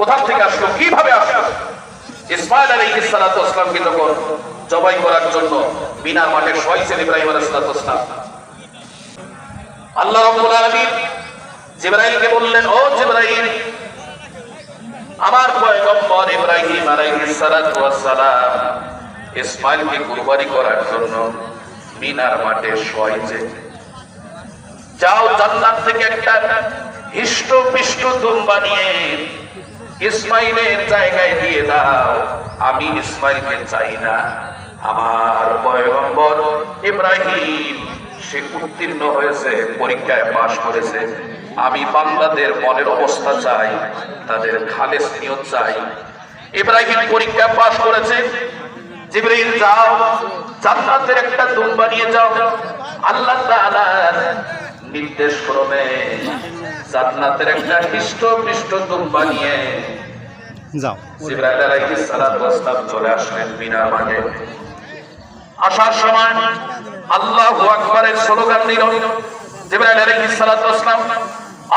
কোথা থেকে আসলো, কীভাবে আসলো? ইসমাইল আলী ইসলামকে যখন জবাই করার জন্য বিনার মাঠে শোয়াইছেন ইব্রাহিম আলাইহিসসালাম আল্লাহ রাব্বুল আলামিন জিবরাইলকে বললেন, ও জিবরাইল, আমার পয়গম্বর ইব্রাহিম আলাইহিস সালাতু ওয়াস ইসমাইলকে কুরবানি করার জন্য মিনার মাঠে শোয়াইছে যাও জান্নাত থেকে একটা হিষ্ট পিষ্ট দুম নিয়ে ইসমাইলের জায়গায় দিয়ে দাও। আমি ইসমাইলকে চাই না। আমার পয়গম্বর ইব্রাহিম, সে উত্তীর্ণ হয়েছে, পরীক্ষায় পাশ করেছে। আমি বান্দাদের মনের অবস্থা চাই, তাদের খালেস নিয়ত চাই। ইব্রাহিম পরীক্ষা পাশ করেছে। জিবরাইল যাও, জান্নাতের একটা দুম্বা নিয়ে যাও। আল্লাহ তাআলার নির্দেশ ক্রমে জান্নাতের একটা হিষ্ট পিষ্ট দুম্বা নিয়ে যাও। জিবরাইল আলাইহিস সালাম চলে আসলেন মিনার মাঠে। আসার সময় আল্লাহু আকবারের স্লোগান দিল জিবরাইল আলাইহিস সালাতু ওয়াস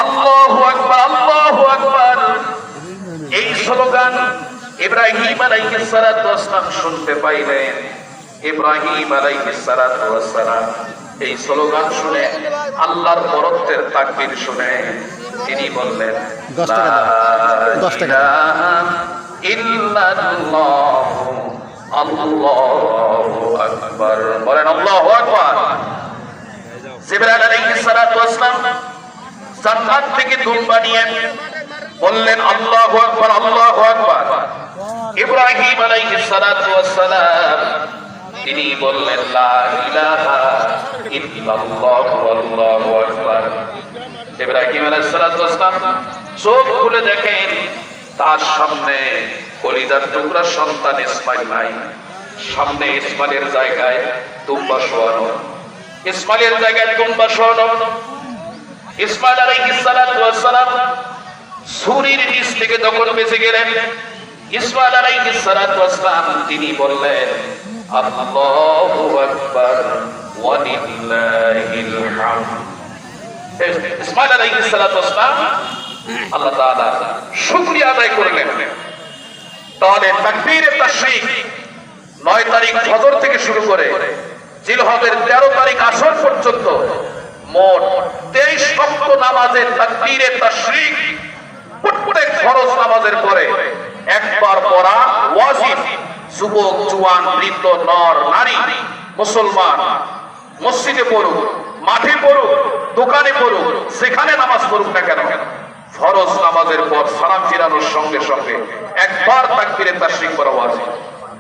আল্লাহু আকবার আল্লাহু আকবার। এই স্লোগান ইব্রাহিম আলাইহিস সালাতু ওয়াস শুনতে পাইলেন। ইব্রাহিম আলাইহিস সালাতু ওয়াস সালাম এই স্লোগান শুনে আল্লাহর বরত্বের তাকবীর শুনে তিনি বললেন দশ টাকা দশ টাকা দাও। ইলাহা ইল্লাল্লাহু আল্লাহু আকবার। বলেন আল্লাহু আকবার। জিবরাইল আলাইহিস সালাতু ওয়াস সালাম জান্নাত থেকে দুম্বা নিয়ে বললেন আল্লাহু আকবার আল্লাহু আকবার। ইব্রাহিম আলাইহিস সালাতু ওয়াস সালাম তিনি বললেন চোখ খুলে দেখেন, তার সামনে কলিজার টুকরা সন্তান ইসমাইল নাই। সামনে ইসমাইলের জায়গায় তুম্বা শোয়ানো। ইসমাইলের জায়গায় তুম্বা শোয়ানো। ইসমাইল আলাইহিস সালাতু ছুরির নিচ থেকে যখন বেঁচে গেলেন। ইসমাইল আলাইহিস সালাতু তিনি বললেন আল্লাহু আল্লাহ তাআলা শুকরিয়া আদায় করলেন। তাহলে তাকবীরে তাশরিক নয় তারিখ ফজর থেকে শুরু করে জিলহজের তেরো তারিখ আসর পর্যন্ত মোট তেইশ রক্ত নামাজের তাকবীরে তাশরিক প্রত্যেক ফরজ নামাজের পরে একবার পড়া যুবক, জুয়ান, বৃদ্ধ, নর, নারী, মুসলমান, মসজিদে পড়ুক, মাঠে পড়ুক, দোকানে পড়ুক সেখানে নামাজ পড়ুক না কেন, ফরজ নামাজের পর সালাম ফিরানোর সঙ্গে সঙ্গে একবার তাকবিরে তার শিখ করা